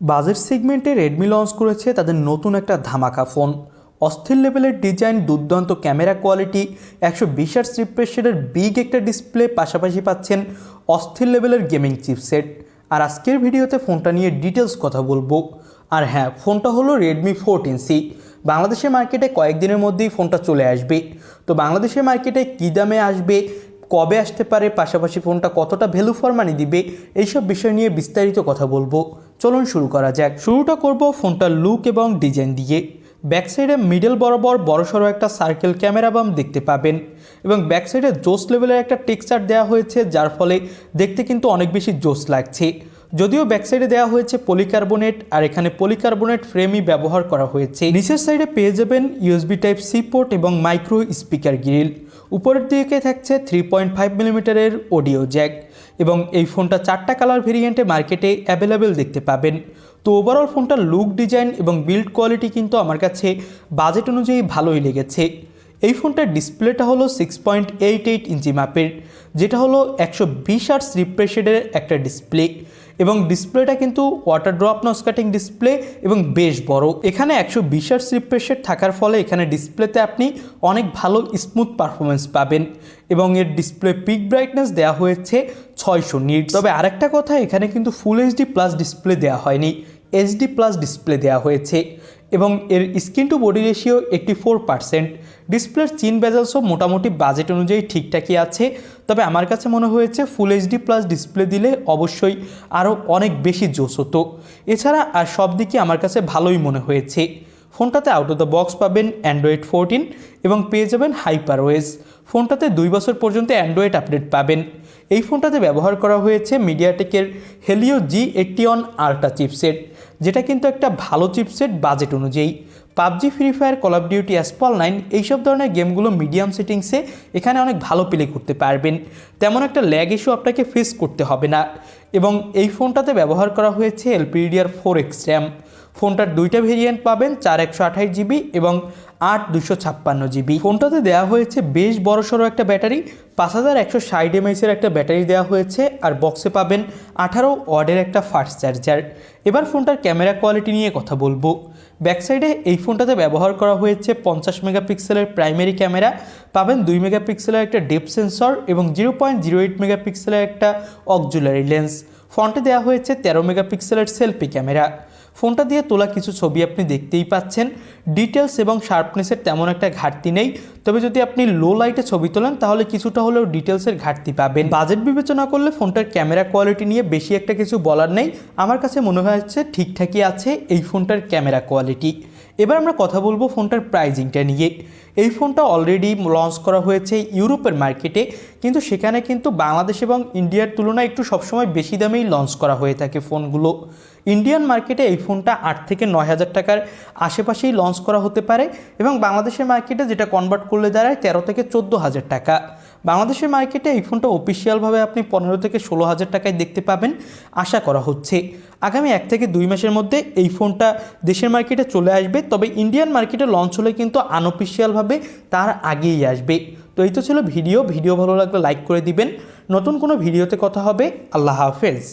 Budget সেগমেন্টে Redmi launch করেছে তাদের নতুন একটা ধামাকা ফোন। অস্থির লেভেলের ডিজাইন দুর্দান্ত ক্যামেরা কোয়ালিটি একশো বিশ আর রিফ্রেশের বিগ একটা ডিসপ্লে পাশাপাশি পাচ্ছেন অস্থির লেভেলের গেমিং চিপসেট আর আজকের ভিডিওতে ফোনটা নিয়ে ডিটেলস কথা বলব। আর হ্যাঁ ফোনটা হলো রেডমি ফোরটিন সি বাংলাদেশের মার্কেটে কয়েকদিনের মধ্যেই ফোনটা চলে আসবে। তো বাংলাদেশের মার্কেটে কী দামে আসবে, কবে আসতে পারে, পাশাপাশি ফোনটা কতটা ভ্যালু ফর মানি দিবে, এইসব বিষয় নিয়ে বিস্তারিত কথা বলব। চলুন শুরু করা যাক। শুরুটা করব ফোনটার লুক এবং ডিজাইন দিয়ে। ব্যাক সাইডে মিডল বরাবর বড়সড় একটা সার্কেল ক্যামেরা বাম দেখতে পাবেন এবং ব্যাক সাইডে জোস লেভেলের একটা টেক্সচার দেওয়া হয়েছে, যার ফলে দেখতে কিন্তু অনেক বেশি জোস লাগছে। যদিও ব্যাক সাইডে দেওয়া হয়েছে পলিকার্বনেট আর এখানে পলিকার্বনেট ফ্রেমই ব্যবহার করা হয়েছে। নিচের সাইডে পেয়ে যাবেন ইউএসবি টাইপ সি পোর্ট এবং মাইক্রো স্পিকার গ্রিল উপরের দিকে থাকছে থ্রি পয়েন্ট ফাইভ মিলিমিটারের অডিও জ্যাক এবং এই ফোনটা চারটা কালার ভেরিয়েন্টে মার্কেটে অ্যাভেলেবেল দেখতে পাবেন। তো ওভারঅল ফোনটার লুক ডিজাইন এবং বিল্ড কোয়ালিটি কিন্তু আমার কাছে বাজেট অনুযায়ী ভালোই লেগেছে। এই ফোনটার ডিসপ্লেটা হলো six point eight eight inch মাপের, যেটা হলো একশো বিশ আর্টস রিফ্রেশেডের একটা ডিসপ্লে এবং ডিসপ্লেটা কিন্তু water drop notch cutting display এবং বেশ বড়। এখানে একশো বিশ আর রিফ্রেশেড থাকার ফলে এখানে ডিসপ্লেতে আপনি অনেক ভালো স্মুথ পারফরমেন্স পাবেন এবং এর ডিসপ্লে পিক ব্রাইটনেস দেওয়া হয়েছে ছয়শো নিট তবে আরেকটা কথা, এখানে কিন্তু ফুল এইচডি প্লাস ডিসপ্লে দেওয়া হয়নি। এইচডি প্লাস ডিসপ্লে দেওয়া হয়েছে এবং এর screen to body ratio eighty four percent ডিসপ্লের চিন বেজালসও মোটামুটি বাজেট অনুযায়ী ঠিকঠাকই আছে, তবে আমার কাছে মনে হয়েছে ফুল এইচডি প্লাস ডিসপ্লে দিলে অবশ্যই আরও অনেক বেশি জোস হতো। এছাড়া আর সব দিকে আমার কাছে ভালোই মনে হয়েছে। ফোনটাতে আউট অফ দ্য বক্স পাবেন অ্যান্ড্রয়েড ফোরটিন এবং পেয়ে যাবেন হাইপার ওয়েস ফোনটাতে দুই বছর পর্যন্ত অ্যান্ড্রয়েড আপডেট পাবেন। এই ফোনটাতে ব্যবহার করা হয়েছে মিডিয়াটেকের Helio G eighty one ultra chipset যেটা কিন্তু একটা ভালো চিপসেট বাজেট অনুযায়ী। PUBG Free Fire Call of Duty Asphalt nine এইসব ধরনের গেমগুলো মিডিয়াম সেটিংসে এখানে অনেক ভালো প্লে করতে পারবেন। তেমন একটা ল্যাগ ইস্যু আপনাকে ফেস করতে হবে না। এবং এই ফোনটাতে ব্যবহার করা হয়েছে এলপিডিআর ফোর এক্স র্যাম ফোনটার দুইটা ভেরিয়েন্ট পাবেন, চার একশো আঠাশ জিবি এবং আট দুশো ছাপ্পান্ন জিবি। ফোনটাতে দেওয়া হয়েছে বেশ বড়সড় একটা ব্যাটারি, পাঁচ হাজার একশো ষাট এমএইচের একটা ব্যাটারি দেওয়া হয়েছে আর বক্সে পাবেন আঠারো ওয়ার্ডের একটা ফাস্ট চার্জার। এবার ফোনটার ক্যামেরা কোয়ালিটি নিয়ে কথা বলব। ব্যাক সাইডে এই ফোনটাতে ব্যবহার করা হয়েছে পঞ্চাশ মেগাপিক্সেলের প্রাইমারি ক্যামেরা, পাবেন দুই মেগাপিক্সেলের একটা ডেপ সেন্সর এবং জিরো পয়েন্ট জিরো এইট মেগাপিক্সেলের একটা অক্সুলারি লেন্স। ফ্রন্টে দেওয়া হয়েছে তেরো মেগাপিক্সেলের সেলফি ক্যামেরা। ফোনটা দিয়ে তোলা কিছু ছবি আপনি দেখতেই পাচ্ছেন। ডিটেলস এবং শার্পনেসের তেমন একটা ঘাটতি নেই। তবে যদি আপনি লো লাইটে ছবি তোলেন, তাহলে কিছুটা হলেও ডিটেলসের ঘাটতি পাবেন। বাজেট বিবেচনা করলে ফোনটার ক্যামেরা কোয়ালিটি নিয়ে বেশি একটা কিছু বলার নেই। আমার কাছে মনে হয়েছে ঠিকঠাকই আছে এই ফোনটার ক্যামেরা কোয়ালিটি এবার আমরা কথা বলব ফোনটার প্রাইজিংটা নিয়ে। এই ফোনটা অলরেডি লঞ্চ করা হয়েছে ইউরোপের মার্কেটে কিন্তু সেখানে কিন্তু বাংলাদেশ এবং ইন্ডিয়ার তুলনায় একটু সবসময় বেশি দামেই লঞ্চ করা হয়ে থাকে ফোনগুলো। ইন্ডিয়ান মার্কেটে এই ফোনটা আট থেকে নয় হাজার টাকার আশেপাশেই লঞ্চ করা হতে পারে এবং বাংলাদেশের মার্কেটে যেটা কনভার্ট করলে দাঁড়ায় তেরো থেকে চোদ্দ হাজার টাকা। বাংলাদেশের মার্কেটে এই ফোনটা অফিসিয়ালভাবে আপনি পনেরো থেকে ষোলো হাজার টাকায় দেখতে পাবেন, আশা করা হচ্ছে। আগামী এক থেকে দুই মাসের মধ্যে এই ফোনটা দেশের মার্কেটে চলে আসবে, তবে ইন্ডিয়ান মার্কেটে লঞ্চ হলে কিন্তু আনঅফিসিয়ালভাবে তার আগেই আসবে। তো এই তো ছিল ভিডিও ভিডিও ভালো লাগলে লাইক করে দিবেন। নতুন কোনো ভিডিওতে কথা হবে, আল্লাহ হাফেজ।